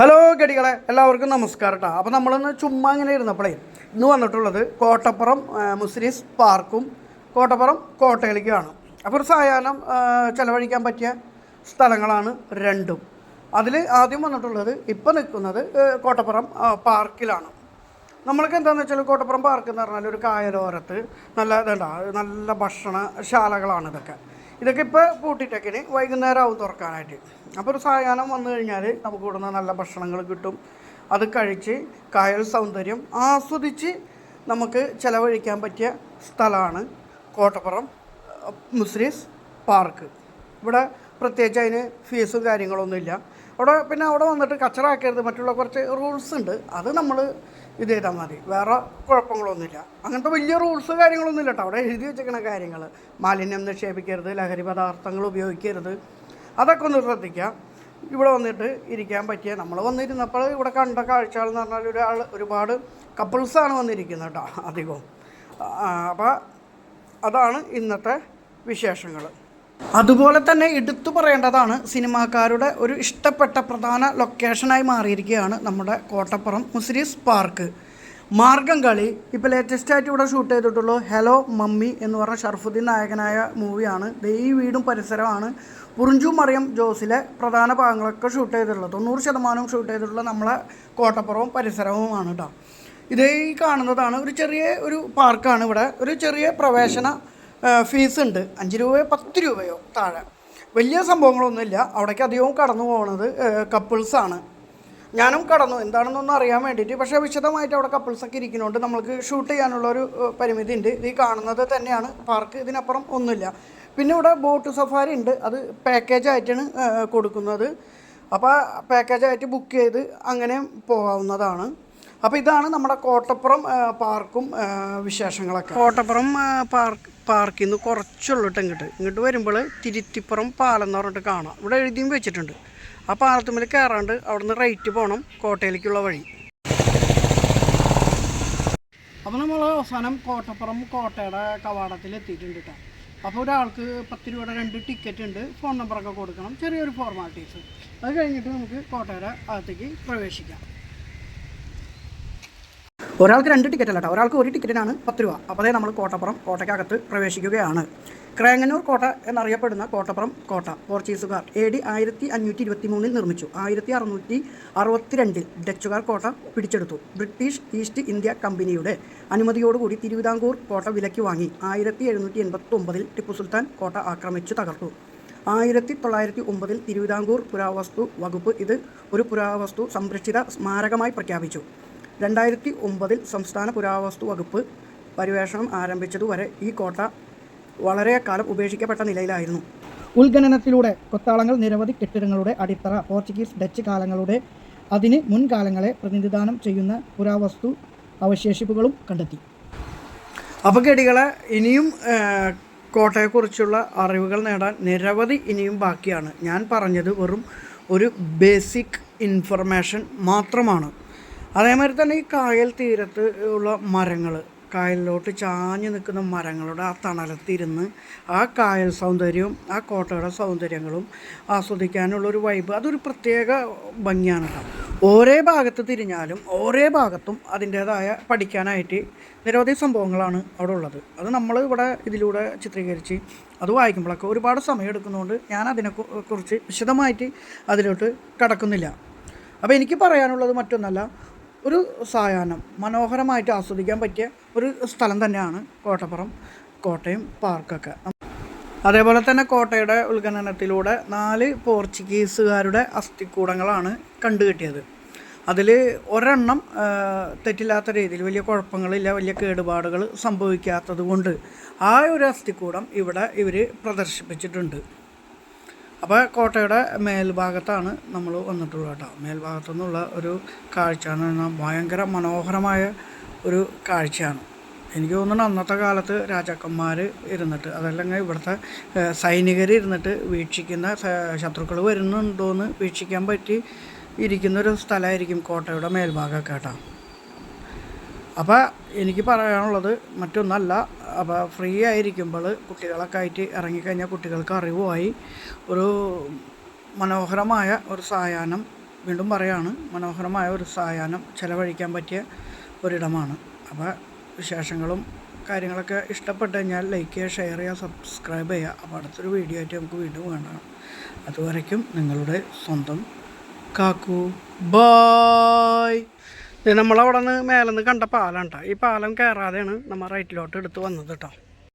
Hello ഗടികളെ എല്ലാവർക്കും നമസ്കാരം കേട്ടോ അപ്പോൾ നമ്മളൊന്ന് ചുമ്മാ ഇങ്ങനെ ഇരുന്നപ്പോഴേ ഇന്ന് വന്നിട്ടുള്ളത് കോട്ടപ്പുറം മുസ്ലിംസ് പാർക്കും കോട്ടപ്പുറം കോട്ടയിലേക്കുമാണ് അപ്പോൾ ഒരു സായാഹ്നം ചിലവഴിക്കാൻ പറ്റിയ സ്ഥലങ്ങളാണ് രണ്ടും. അതിൽ ആദ്യം വന്നിട്ടുള്ളത് ഇപ്പോൾ നിൽക്കുന്നത് കോട്ടപ്പുറം പാർക്കിലാണ്. നമ്മൾക്ക് എന്താണെന്ന് വെച്ചാൽ കോട്ടപ്പുറം പാർക്ക് എന്ന് പറഞ്ഞാൽ ഒരു കായലോരത്ത് നല്ല ഇതുണ്ട നല്ല ഭക്ഷണശാലകളാണ് ഇതൊക്കെ. ഇതൊക്കെ ഇപ്പോൾ പൂട്ടിട്ടേക്കിന് വൈകുന്നേരം ആവും തുറക്കാനായിട്ട്. അപ്പോൾ ഒരു സായാഹ്നം വന്നു കഴിഞ്ഞാൽ നമുക്ക് ഇവിടുന്ന് നല്ല ഭക്ഷണങ്ങൾ കിട്ടും. അത് കഴിച്ച് കായൽ സൗന്ദര്യം ആസ്വദിച്ച് നമുക്ക് ചിലവഴിക്കാൻ പറ്റിയ സ്ഥലമാണ് കോട്ടപ്പുറം മുസ്ലിസ് പാർക്ക്. ഇവിടെ പ്രത്യേകിച്ച് അതിന് ഫീസും കാര്യങ്ങളൊന്നുമില്ല. അവിടെ പിന്നെ അവിടെ വന്നിട്ട് കച്ചറാക്കരുത് മറ്റുള്ള കുറച്ച് റൂൾസ് ഉണ്ട്. അത് നമ്മൾ ഇത് ചെയ്താൽ മതി. വേറെ കുഴപ്പങ്ങളൊന്നുമില്ല. അങ്ങനത്തെ വലിയ റൂൾസ് കാര്യങ്ങളൊന്നും ഇല്ല കേട്ടോ അവിടെ എഴുതി വെച്ചിരിക്കുന്ന കാര്യങ്ങൾ മാലിന്യം നിക്ഷേപിക്കരുത് ലഹരി പദാർത്ഥങ്ങൾ ഉപയോഗിക്കരുത്. അതൊക്കെ ഒന്ന് ശ്രദ്ധിക്കാം. ഇവിടെ വന്നിട്ട് ഇരിക്കാൻ പറ്റിയ നമ്മൾ വന്നിരുന്നപ്പോൾ ഇവിടെ കണ്ട കാഴ്ചകൾ എന്ന് പറഞ്ഞാൽ ഒരാൾ ഒരുപാട് കപ്പിൾസാണ് വന്നിരിക്കുന്നത് കേട്ടോ അധികവും. അപ്പോൾ അതാണ് ഇന്നത്തെ വിശേഷങ്ങൾ അതുപോലെ തന്നെ എടുത്തു പറയേണ്ടതാണ് സിനിമാക്കാരുടെ ഒരു ഇഷ്ടപ്പെട്ട പ്രധാന ലൊക്കേഷനായി മാറിയിരിക്കുകയാണ് നമ്മുടെ കോട്ടപ്പുറം മുസ്ലിസ് പാർക്ക്. മാർഗം കളി ഇപ്പോൾ ലേറ്റസ്റ്റ് ആയിട്ട് ഇവിടെ ഷൂട്ട് ചെയ്തിട്ടുള്ളൂ ഹലോ മമ്മി എന്ന് പറഞ്ഞ ഷർഫുദ്ദീൻ നായകനായ മൂവിയാണ് ഈ വീടും പരിസരമാണ്. പുറിഞ്ചു മറിയം ജോസിലെ പ്രധാന ഭാഗങ്ങളൊക്കെ ഷൂട്ട് ചെയ്തിട്ടുള്ളത്. തൊണ്ണൂറ് ശതമാനവും ഷൂട്ട് ചെയ്തിട്ടുള്ള നമ്മളെ കോട്ടപ്പുറവും പരിസരവുമാണ് കേട്ടോ ഇതേ കാണുന്നതാണ് ഒരു ചെറിയ ഒരു പാർക്കാണ് ഇവിടെ. ഒരു ചെറിയ പ്രവേശന ഫീസ് ഉണ്ട് അഞ്ച് രൂപയോ പത്ത് രൂപയോ താഴെ. വലിയ സംഭവങ്ങളൊന്നുമില്ല. അവിടേക്ക് അധികവും കടന്നു പോകുന്നത് കപ്പിൾസാണ് ഞാനും കടന്നു. എന്താണെന്നൊന്നും അറിയാൻ വേണ്ടിയിട്ട്. പക്ഷേ വിശദമായിട്ട് അവിടെ കപ്പിൾസൊക്കെ ഇരിക്കുന്നതുകൊണ്ട് നമ്മൾക്ക് ഷൂട്ട് ചെയ്യാനുള്ള ഒരു പരിമിതി ഉണ്ട്. ഈ കാണുന്നത് തന്നെയാണ്. പാർക്ക് ഇതിനപ്പുറം ഒന്നുമില്ല. പിന്നെ ഇവിടെ ബോട്ട് സഫാരി ഉണ്ട്. അത് പാക്കേജ് ആയിട്ടാണ് കൊടുക്കുന്നത്. അപ്പോൾ പാക്കേജായിട്ട് ബുക്ക് ചെയ്ത് അങ്ങനെ പോകാവുന്നതാണ്. അപ്പോൾ ഇതാണ് നമ്മുടെ കോട്ടപ്പുറം പാർക്കും വിശേഷങ്ങളൊക്കെ. കോട്ടപ്പുറം പാർക്ക് പാർക്കിൽ നിന്ന് കുറച്ചുള്ളിട്ട് ഇങ്ങോട്ട്. ഇങ്ങോട്ട് വരുമ്പോൾ തിരുത്തിപ്പുറം പാലം എന്ന് പറഞ്ഞിട്ട് കാണാം. ഇവിടെ എഴുതിയും വെച്ചിട്ടുണ്ട്. ആ പാലത്തുമ്പിൽ കയറാണ്ട് അവിടുന്ന് റൈറ്റ് പോകണം കോട്ടയിലേക്കുള്ള വഴി. അപ്പോൾ നമ്മൾ അവസാനം കോട്ടപ്പുറം കോട്ടയുടെ കവാടത്തിൽ എത്തിയിട്ടുണ്ട് കേട്ടോ അപ്പോൾ ഒരാൾക്ക് പത്ത് രൂപയുടെ രണ്ട് ടിക്കറ്റ് ഉണ്ട്. ഫോൺ നമ്പറൊക്കെ കൊടുക്കണം. ചെറിയൊരു ഫോർമാലിറ്റീസ് അത് കഴിഞ്ഞിട്ട് നമുക്ക് കോട്ടയുടെ അകത്തേക്ക് പ്രവേശിക്കാം. ഒരാൾക്ക് രണ്ട് ടിക്കറ്റ് അല്ല കേട്ടോ ഒരാൾക്ക് ഒരു ടിക്കറ്റിനാണ് പത്ത് രൂപ. അപ്പോൾ അതേ നമ്മൾ കോട്ടപ്പുറം കോട്ടയ്ക്കകത്ത് പ്രവേശിക്കുകയാണ്. ക്രേങ്ങന്നൂർ കോട്ട എന്നറിയപ്പെടുന്ന കോട്ടപ്പുറം കോട്ട. പോർച്ചുഗീസുകാർ എ ഡി ആയിരത്തി അഞ്ഞൂറ്റി ഇരുപത്തി മൂന്നിൽ നിർമ്മിച്ചു. ആയിരത്തി അറുന്നൂറ്റി അറുപത്തിരണ്ടിൽ ഡച്ചുകാർ കോട്ട പിടിച്ചെടുത്തു. ബ്രിട്ടീഷ് ഈസ്റ്റ് ഇന്ത്യ കമ്പനിയുടെ അനുമതിയോടുകൂടി തിരുവിതാംകൂർ കോട്ട വിലയ്ക്ക് വാങ്ങി. ആയിരത്തി എഴുന്നൂറ്റി എൺപത്തി ഒമ്പതിൽ ടിപ്പു സുൽത്താൻ കോട്ട ആക്രമിച്ചു തകർത്തു. ആയിരത്തി തൊള്ളായിരത്തി ഒമ്പതിൽ തിരുവിതാംകൂർ പുരാവസ്തു വകുപ്പ് ഇത് ഒരു പുരാവസ്തു സംരക്ഷിത സ്മാരകമായി പ്രഖ്യാപിച്ചു. രണ്ടായിരത്തി ഒമ്പതിൽ സംസ്ഥാന പുരാവസ്തു വകുപ്പ് പര്യവേഷണം ആരംഭിച്ചതുവരെ ഈ കോട്ട വളരെ കാലം ഉപേക്ഷിക്കപ്പെട്ട നിലയിലായിരുന്നു. ഉത്ഖനനത്തിലൂടെ കൊത്താളങ്ങൾ നിരവധി കെട്ടിടങ്ങളുടെ അടിത്തറ പോർച്ചുഗീസ് ഡച്ച് കാലങ്ങളുടെ അതിന് മുൻകാലങ്ങളെ പ്രതിനിധാനം ചെയ്യുന്ന പുരാവസ്തു അവശേഷിപ്പുകളും കണ്ടെത്തി. അപകടികളെ ഇനിയും കോട്ടയെക്കുറിച്ചുള്ള അറിവുകൾ നേടാൻ നിരവധി ഇനിയും ബാക്കിയാണ്. ഞാൻ പറഞ്ഞത് വെറും ഒരു ബേസിക് ഇൻഫർമേഷൻ മാത്രമാണ്. അതേമാതിരി തന്നെ ഈ കായൽ തീരത്ത് ഉള്ള മരങ്ങൾ കായലിലോട്ട് ചാഞ്ഞു നിൽക്കുന്ന മരങ്ങളുടെ ആ തണലത്തിരുന്ന് ആ കായൽ സൗന്ദര്യവും ആ കോട്ടയുടെ സൗന്ദര്യങ്ങളും ആസ്വദിക്കാനുള്ള ഒരു വൈബ് അതൊരു പ്രത്യേക ഭംഗിയാണ് കേട്ടോ. ഓരോ ഭാഗത്ത് തിരിഞ്ഞാലും ഓരോ ഭാഗത്തും അതിന്റേതായ പഠിക്കാനായിട്ട് നിരവധി സംഭവങ്ങളാണ് അവിടെ ഉള്ളത്. അത് നമ്മൾ ഇവിടെ ഇതിലൂടെ ചിത്രീകരിച്ച് അത് വായിക്കുമ്പോഴൊക്കെ ഒരുപാട് സമയം എടുക്കുന്നതുകൊണ്ട് ഞാൻ അതിനെ കുറിച്ച് വിശദമായിട്ട് അതിലോട്ട് കടക്കുന്നില്ല. അപ്പോൾ എനിക്ക് പറയാനുള്ളത് മറ്റൊന്നല്ല ഒരു സായാഹ്നം മനോഹരമായിട്ട് ആസ്വദിക്കാൻ പറ്റിയ ഒരു സ്ഥലം തന്നെയാണ് കോട്ടപ്പുറം കോട്ടയം പാർക്കൊക്കെ. അതേപോലെ തന്നെ കോട്ടയുടെ ഉത്ഖനനത്തിലൂടെ നാല് പോർച്ചുഗീസുകാരുടെ അസ്ഥിക്കൂടങ്ങളാണ് കണ്ടുകിട്ടിയത്. അതിൽ ഒരെണ്ണം തെറ്റില്ലാത്ത രീതിയിൽ വലിയ കുഴപ്പങ്ങളില്ല വലിയ കേടുപാടുകൾ സംഭവിക്കാത്തത് കൊണ്ട് ആ ഒരു അസ്ഥിക്കൂടം ഇവിടെ ഇവർ പ്രദർശിപ്പിച്ചിട്ടുണ്ട്. അപ്പോൾ കോട്ടയുടെ മേൽഭാഗത്താണ് നമ്മൾ വന്നിട്ടുള്ളത് കേട്ടോ. മേൽഭാഗത്തു നിന്നുള്ള ഒരു കാഴ്ച എന്ന് പറഞ്ഞാൽ ഭയങ്കര മനോഹരമായ ഒരു കാഴ്ചയാണ്. എനിക്ക് തോന്നുന്നു അന്നത്തെ കാലത്ത് രാജാക്കന്മാർ ഇരുന്നിട്ട് അതല്ലെങ്കിൽ ഇവിടുത്തെ സൈനികർ ഇരുന്നിട്ട് വീക്ഷിക്കുന്ന ശത്രുക്കൾ വരുന്നുണ്ടോയെന്ന് വീക്ഷിക്കാൻ പറ്റി ഇരിക്കുന്നൊരു സ്ഥലമായിരിക്കും കോട്ടയുടെ മേൽഭാഗമൊക്കെ കേട്ടോ. അപ്പോൾ എനിക്ക് പറയാനുള്ളത് മറ്റൊന്നല്ല. അപ്പോൾ ഫ്രീ ആയിരിക്കുമ്പോൾ കുട്ടികളൊക്കെ ആയിട്ട് ഇറങ്ങിക്കഴിഞ്ഞാൽ കുട്ടികൾക്ക് അറിവുമായി ഒരു മനോഹരമായ ഒരു സായാഹ്നം വീണ്ടും പറയാണ്. മനോഹരമായ ഒരു സായാഹ്നം ചിലവഴിക്കാൻ പറ്റിയ ഒരിടമാണ്. അപ്പോൾ വിശേഷങ്ങളും കാര്യങ്ങളൊക്കെ ഇഷ്ടപ്പെട്ട് കഴിഞ്ഞാൽ ലൈക്ക് ചെയ്യുക ഷെയർ ചെയ്യുക സബ്സ്ക്രൈബ് ചെയ്യുക. അപ്പോൾ അടുത്തൊരു വീഡിയോ ആയിട്ട് നമുക്ക് വീണ്ടും കാണാം. അതുവരയ്ക്കും നിങ്ങളുടെ സ്വന്തം കാക്കു. ബായ് ഇത് നമ്മളവിടെ നിന്ന് മേലെ നിന്ന് കണ്ട പാലം കേട്ടോ ഈ പാലം കയറാതെയാണ് നമ്മൾ റൈറ്റിലോട്ട് എടുത്ത് വന്നത് കേട്ടോ.